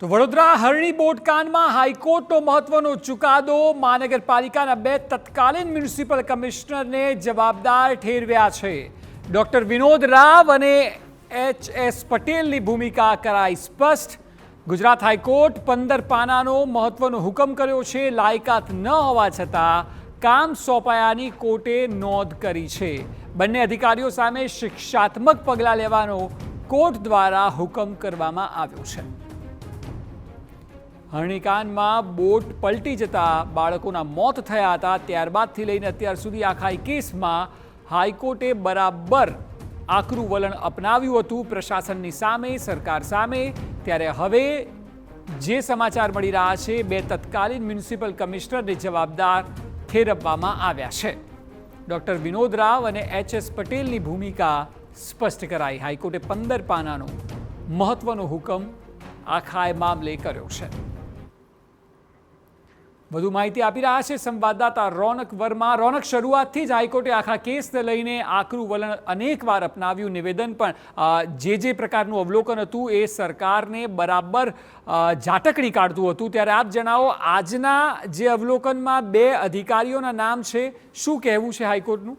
તો વડોદરા હરણી બોટકાંડમાં હાઈકોર્ટનો મહત્વનો ચુકાદો, મહાનગરપાલિકાના બે તત્કાલીન મ્યુનિસિપલ કમિશનરને જવાબદાર ઠેરવ્યા છે. ડોક્ટર વિનોદ રાવ અને એચ એસ પટેલની ભૂમિકા કરાઈ સ્પષ્ટ. ગુજરાત હાઈકોર્ટ પંદર પાનાનો મહત્વનો હુકમ કર્યો છે, લાયકાત ન હોવા છતાં કામ સોંપાયાની કોર્ટે નોંધ કરી છે. બંને અધિકારીઓ સામે શિક્ષાત્મક પગલાં લેવાનો કોર્ટ દ્વારા હુકમ કરવામાં આવ્યો છે. હરણીકાંડમાં બોટ પલટી જતા બાળકોના મોત થયા હતા. ત્યારબાદથી લઈને અત્યાર સુધી આખા કેસમાં હાઈકોર્ટે બરાબર આકરું વલણ અપનાવ્યું હતું. પ્રશાસનની સામે, સરકાર સામે. ત્યારે હવે જે સમાચાર મળી રહ્યા છે, બે તત્કાલીન મ્યુનિસિપલ કમિશનરને જવાબદાર ઠેરવવામાં આવ્યા છે. ડોક્ટર વિનોદ રાવ અને એચ એસ પટેલની ભૂમિકા સ્પષ્ટ કરાઈ. હાઈકોર્ટે પંદર પાનાનો મહત્વનો હુકમ આખા એ મામલે કર્યો છે. વધુ માહિતી આપી રહ્યા છે સંવાદદાતા રોનક વર્મા. રોનક, શરૂઆતથી જ હાઈકોર્ટે આખા કેસને લઈને આકરું વલણ અનેકવાર અપનાવ્યું. નિવેદન પણ જે જે પ્રકારનું અવલોકન હતું એ સરકારને બરાબર ઝાટકણી કાઢતું હતું. ત્યારે આપ જણાવો, આજના જે અવલોકનમાં બે અધિકારીઓના નામ છે, શું કહેવું છે હાઈકોર્ટનું?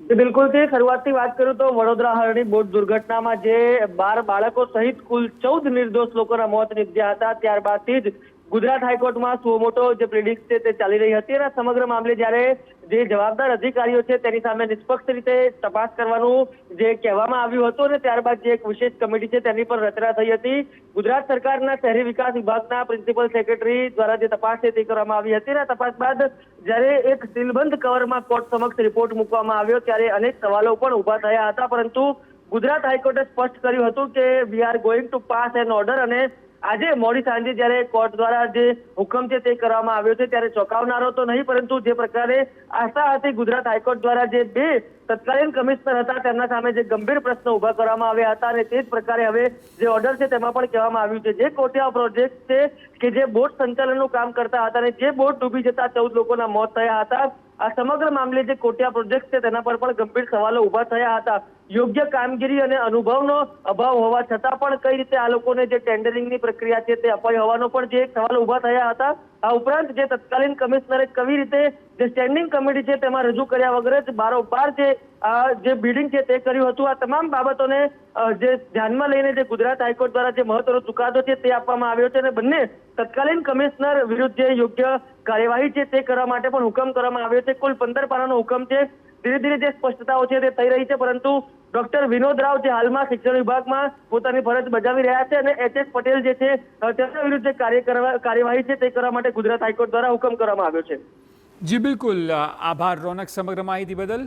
બિલકુલ. થી શરૂઆતથી વાત કરું તો વડોદરા હરણી બોટ દુર્ઘટનામાં જે બાર બાળકો સહિત કુલ ચૌદ નિર્દોષ લોકોના મોત નીપજ્યા હતા. ત્યારબાદથી જ ગુજરાત હાઈકોર્ટમાં સુમોટો જે પ્રિડિક્ટ છે તે ચાલી રહી હતી અને સમગ્ર મામલે જ્યારે જે જવાબદાર અધિકારીઓ છે તેની સામે નિષ્પક્ષ રીતે તપાસ કરવાનું જે કહેવામાં આવ્યું હતું અને ત્યારબાદ જે એક વિશેષ કમિટી છે તેની પર રચના થઈ હતી. ગુજરાત સરકારના શહેરી વિકાસ વિભાગના પ્રિન્સિપલ સેક્રેટરી દ્વારા જે તપાસ છે તે કરવામાં આવી હતી અને તપાસ બાદ જ્યારે એક સીલબંધ કવરમાં કોર્ટ સમક્ષ રિપોર્ટ મૂકવામાં આવ્યો ત્યારે અનેક સવાલો પણ ઊભા થયા હતા. પરંતુ ગુજરાત હાઈકોર્ટે સ્પષ્ટ કર્યું હતું કે we are going to pass an order અને આજે મોડી સાંજે જ્યારે કોર્ટ દ્વારા જે હુકમ છે તે કરવામાં આવ્યો છે, ત્યારે ચોંકાવનારો તો નહીં, પરંતુ જે પ્રકારે આશા હતી ગુજરાત હાઈકોર્ટ દ્વારા જે બે તત્કાલીન કમિશનર હતા, તેમના સામે જે ગંભીર પ્રશ્નો ઊભા કરવામાં આવ્યા હતા અને તે જ પ્રકારે હવે જે ઓર્ડર છે તેમાં પણ કહેવામાં આવ્યું છે. જે કોટિયા પ્રોજેક્ટ છે કે જે બોટ સંચાલનનું કામ કરતા હતા અને જે બોટ ડૂબી જતા ચૌદ લોકોના મોત થયા હતા, આ સમગ્ર મામલે જે કોટિયા પ્રોજેક્ટ છે તેના પર પણ ગંભીર સવાલો ઊભા થયા હતા. યોગ્ય કામગીરી અને અનુભવનો અભાવ હોવા છતાં પણ કઈ રીતે આ લોકોને જે ટેન્ડરિંગની પ્રક્રિયા છે તે અપાઈ હોવાનો પણ જે એક સવાલ ઊભા થયા હતા, આ ઉપરાંત જે તત્કાલીન કમિશનરે કવી રીતે જે સ્ટેન્ડિંગ કમિટી છે તેમાં રજૂ કર્યા વગર જ બારોબાર જે જે બિલ્ડિંગ છે તે કર્યું હતું, આ તમામ બાબતોને જે ધ્યાનમાં લઈને જે ગુજરાત હાઈકોર્ટ દ્વારા જે મહત્વનો ચુકાદો છે તે આપવામાં આવ્યો છે અને બંને તત્કાલીન કમિશનર વિરુદ્ધ જે યોગ્ય કાર્યવાહી છે તે કરવા માટે પણ હુકમ કરવામાં આવ્યો છે. કુલ પંદર પાનાનો હુકમ છે. ધીરે ધીરે જે સ્પષ્ટતાઓ છે તે થઈ રહી છે, પરંતુ ડોક્ટર વિનોદ રાવ જે હાલમાં શિક્ષણ વિભાગમાં પોતાની ફરજ બજાવી રહ્યા છે અને એચ એસ પટેલ જે છે તેમના વિરુદ્ધ જે કાર્યવાહી છે તે કરવા માટે ગુજરાત હાઈકોર્ટ દ્વારા હુકમ કરવામાં આવ્યો છે. જી, બિલકુલ. આભાર. રોનક, સમગ્ર માહિતી બદલ.